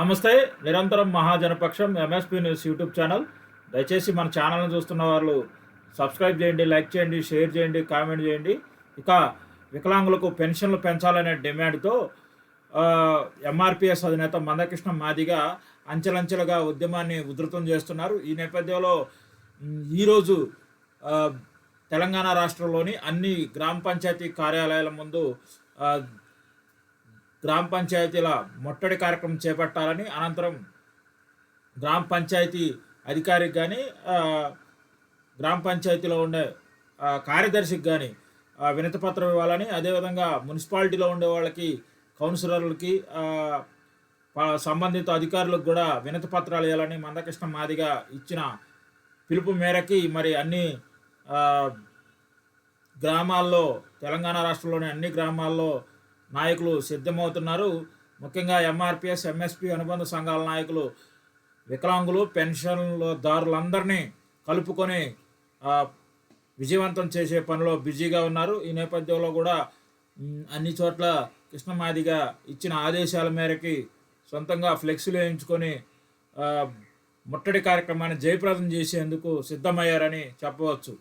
నమస్తే నిరంతరం మహాజనపక్షం MSP news YouTube channel. దయచేసి మన ఛానల్ని చూస్తున్న వాళ్ళు సబ్స్క్రైబ్ చేయండి లైక్ చేయండి షేర్ చేయండి కామెంట్ చేయండి. ఇక వికలాంగులకు పెన్షన్లు పెంచాలనే డిమాండ్తో ఎంఆర్పిఎస్ అధినేత మందకృష్ణ మాదిగా అంచెలంచెలుగా ఉద్యమాన్ని ఉధృతం చేస్తున్నారు. ఈ నేపథ్యంలో ఈరోజు తెలంగాణ రాష్ట్రంలోని అన్ని గ్రామ పంచాయతీ కార్యాలయాల ముందు గ్రామ పంచాయతీల ముట్టడి కార్యక్రమం చేపట్టాలని అనంతరం గ్రామ పంచాయతీ అధికారికి కానీ గ్రామ పంచాయతీలో ఉండే కార్యదర్శికి కానీ వినతిపత్రం ఇవ్వాలని అదేవిధంగా మున్సిపాలిటీలో ఉండే వాళ్ళకి కౌన్సిలర్లకి సంబంధిత అధికారులకు కూడా వినతి పత్రాలు ఇవ్వాలని మందకృష్ణ మాదిగా ఇచ్చిన పిలుపు మేరకి మరి అన్ని గ్రామాల్లో తెలంగాణ రాష్ట్రంలోని అన్ని గ్రామాల్లో నాయకులు సిద్ధమవుతున్నారు. ముఖ్యంగా ఎంఆర్పిఎస్ ఎంఎస్పి అనుబంధ సంఘాల నాయకులు వికలాంగులు పెన్షన్దారులందరినీ కలుపుకొని విజయవంతం చేసే పనిలో బిజీగా ఉన్నారు. ఈ నేపథ్యంలో కూడా అన్ని చోట్ల కృష్ణమాదిగా ఇచ్చిన ఆదేశాల మేరకి సొంతంగా ఫ్లెక్సీలు వేయించుకొని ముట్టడి కార్యక్రమాన్ని జయప్రదం చేసేందుకు సిద్ధమయ్యారని చెప్పవచ్చు.